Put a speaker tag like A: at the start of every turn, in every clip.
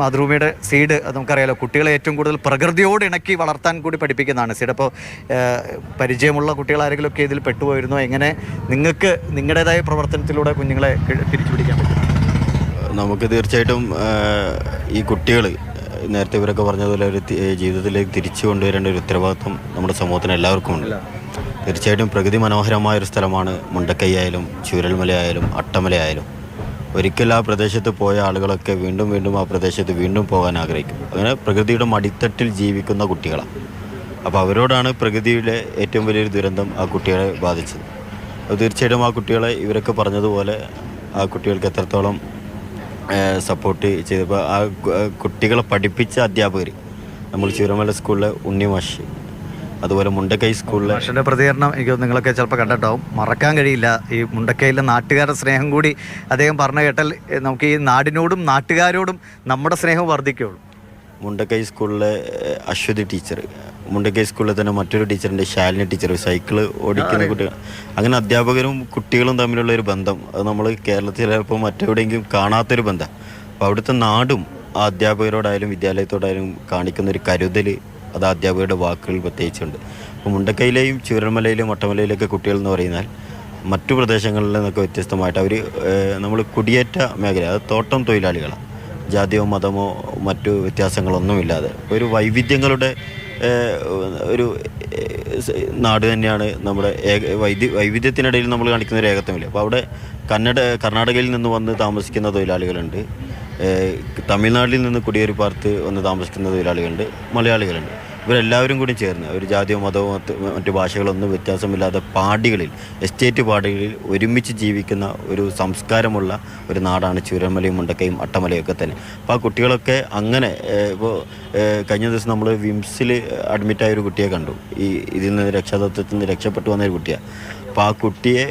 A: മാതൃഭൂമിയുടെ സീഡ് അത് നമുക്കറിയാലോ. കുട്ടികളെ ഏറ്റവും കൂടുതൽ പ്രകൃതിയോട് ഇണക്കി വളർത്താൻ കൂടി പഠിപ്പിക്കുന്നതാണ്. സീഡ് അപ്പോൾ പരിചയമുള്ള കുട്ടികൾ ആരെങ്കിലും ഒക്കെ ഇതിൽ പെട്ടുപോയിരുന്നോ? എങ്ങനെ നിങ്ങൾക്ക് നിങ്ങളുടേതായ പ്രവർത്തനത്തിലൂടെ കുഞ്ഞുങ്ങളെ തിരിച്ചു പിടിക്കാൻ പറ്റും?
B: നമുക്ക് തീർച്ചയായിട്ടും ഈ കുട്ടികൾ നേരത്തെ ഇവരൊക്കെ പറഞ്ഞതുപോലെ ഒരു ജീവിതത്തിലേക്ക് തിരിച്ചു കൊണ്ടുവരേണ്ട ഒരു ഉത്തരവാദിത്വം നമ്മുടെ സമൂഹത്തിന് എല്ലാവർക്കും ഉണ്ട് തീർച്ചയായിട്ടും പ്രകൃതി മനോഹരമായ ഒരു സ്ഥലമാണ് മുണ്ടക്കൈ ആയാലും ചൂരൽമലയായാലും അട്ടമലയായാലും ഒരിക്കൽ ആ പ്രദേശത്ത് പോയ ആളുകളൊക്കെ വീണ്ടും വീണ്ടും ആ പ്രദേശത്ത് വീണ്ടും പോകാൻ ആഗ്രഹിക്കും അങ്ങനെ പ്രകൃതിയുടെ മടിത്തട്ടിൽ ജീവിക്കുന്ന കുട്ടികളാണ്. അപ്പോൾ അവരോടാണ് പ്രകൃതിയുടെ ഏറ്റവും വലിയൊരു ദുരന്തം ആ കുട്ടികളെ ബാധിച്ചത്. അപ്പോൾ തീർച്ചയായിട്ടും ആ കുട്ടികളെ ഇവരൊക്കെ പറഞ്ഞതുപോലെ ആ കുട്ടികൾക്ക് എത്രത്തോളം സപ്പോർട്ട് ചെയ്തപ്പോൾ ആ കുട്ടികളെ പഠിപ്പിച്ച അധ്യാപകർ നമ്മൾ ചിരമല സ്കൂളിലെ ഉണ്ണിമാഷ് അതുപോലെ മുണ്ടക്കൈ സ്കൂളിലെ
A: പക്ഷേ പ്രതികരണം എനിക്ക് നിങ്ങളൊക്കെ ചിലപ്പോൾ കണ്ടിട്ടാവും മറക്കാൻ കഴിയില്ല. ഈ മുണ്ടക്കൈയിലെ നാട്ടുകാരുടെ സ്നേഹം കൂടി അദ്ദേഹം പറഞ്ഞു കേട്ടാൽ നമുക്ക് ഈ നാടിനോടും നാട്ടുകാരോടും നമ്മുടെ സ്നേഹം വർദ്ധിക്കുകയുള്ളൂ.
B: മുണ്ടക്കൈ സ്കൂളിലെ അശ്വതി ടീച്ചർ മുണ്ടക്കൈ സ്കൂളിലെ തന്നെ മറ്റൊരു ടീച്ചറിന്റെ ശാലിനി ടീച്ചർ സൈക്കിൾ ഓടിക്കുന്ന കുട്ടികൾ. അങ്ങനെ അധ്യാപകരും കുട്ടികളും തമ്മിലുള്ള ഒരു ബന്ധം. അത് നമ്മൾ കേരളത്തിൽ ചിലപ്പോൾ മറ്റെവിടെയെങ്കിലും കാണാത്തൊരു ബന്ധം. അപ്പോൾ അവിടുത്തെ നാടും ആ അധ്യാപകരോടായാലും വിദ്യാലയത്തോടായാലും കാണിക്കുന്ന ഒരു കരുതൽ അത് അധ്യാപകരുടെ വാക്കുകൾ പ്രത്യേകിച്ചുണ്ട്. അപ്പോൾ മുണ്ടക്കൈയിലെയും ചൂരൽമലയിലെയും മട്ടമലയിലൊക്കെ കുട്ടികൾ എന്ന് പറയുന്നാൽ മറ്റു പ്രദേശങ്ങളിൽ നിന്നൊക്കെ വ്യത്യസ്തമായിട്ട് അവർ നമ്മൾ കുടിയേറ്റ മേഖല അത് തോട്ടം തൊഴിലാളികളാണ്. ജാതിയോ മതമോ മറ്റു വ്യത്യാസങ്ങളൊന്നുമില്ലാതെ. ഒരു വൈവിധ്യങ്ങളുടെ ഒരു നാട് തന്നെയാണ് നമ്മുടെ വൈദ്യ വൈവിധ്യത്തിനിടയിൽ നമ്മൾ കാണിക്കുന്ന ഒരു ഏകത്വമില്ല? അപ്പോൾ അവിടെ കന്നഡ കർണാടകയിൽ നിന്ന് വന്ന് താമസിക്കുന്ന തൊഴിലാളികളുണ്ട്. തമിഴ്നാട്ടിൽ നിന്ന് കുടിയേറി പാർത്ത് വന്ന് താമസിക്കുന്ന തൊഴിലാളികളുണ്ട് മലയാളികളുണ്ട്. ഇവരെല്ലാവരും കൂടി ചേർന്ന് ഒരു ജാതിയോ മതമോ മറ്റ് ഭാഷകളൊന്നും വ്യത്യാസമില്ലാതെ പാടികളിൽ എസ്റ്റേറ്റ് പാടികളിൽ ഒരുമിച്ച് ജീവിക്കുന്ന ഒരു സംസ്കാരമുള്ള ഒരു നാടാണ് ചൂരമലയും മുണ്ടക്കയും അട്ടമലയും ഒക്കെ തന്നെ. അപ്പോൾ ആ കുട്ടികളൊക്കെ അങ്ങനെ ഇപ്പോൾ കഴിഞ്ഞ ദിവസം നമ്മൾ വിംസിൽ അഡ്മിറ്റായ ഒരു കുട്ടിയെ കണ്ടു. ഈ ഇതിൽ നിന്ന് രക്ഷാതത്വത്തിൽ നിന്ന് രക്ഷപ്പെട്ടു വന്ന ഒരു കുട്ടിയാണ് അപ്പോൾ ആ കുട്ടിയെ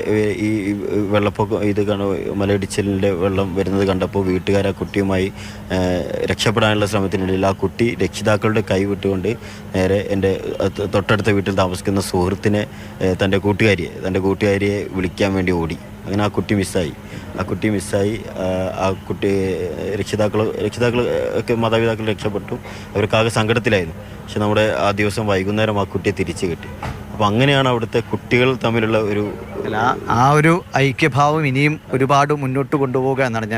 B: ഈ വെള്ളപ്പൊക്ക ഇത് മലയിടിച്ചിലിന്റെ വെള്ളം വരുന്നത് കണ്ടപ്പോൾ വീട്ടുകാർ ആ കുട്ടിയുമായി രക്ഷപ്പെടാനുള്ള ശ്രമത്തിനിടയിൽ ആ കുട്ടി രക്ഷിതാക്കളുടെ കൈ വിട്ടുകൊണ്ട് നേരെ എന്റെ തൊട്ടടുത്ത വീട്ടിൽ താമസിക്കുന്ന സുഹൃത്തിനെ തന്റെ കൂട്ടുകാരിയെ തന്റെ കൂട്ടുകാരിയെ വിളിക്കാൻ വേണ്ടി ഓടി. അങ്ങനെ ആ കുട്ടി മിസ്സായി. ആ കുട്ടി മിസ്സായി. ആ കുട്ടി രക്ഷിതാക്കൾ രക്ഷിതാക്കൾ ഒക്കെ മാതാപിതാക്കൾ രക്ഷപ്പെട്ടു. അവർക്കാകെ സങ്കടത്തിലായിരുന്നു. പക്ഷെ നമ്മുടെ ആ ദിവസം വൈകുന്നേരം ആ കുട്ടിയെ തിരിച്ചു കിട്ടി. അപ്പോൾ അങ്ങനെയാണ് അവിടുത്തെ കുട്ടികൾ തമ്മിലുള്ള ഒരു
A: ആ ഒരു ഐക്യഭാവം ഇനിയും ഒരുപാട് മുന്നോട്ട് കൊണ്ടുപോകുക എന്നാണ് ഞാൻ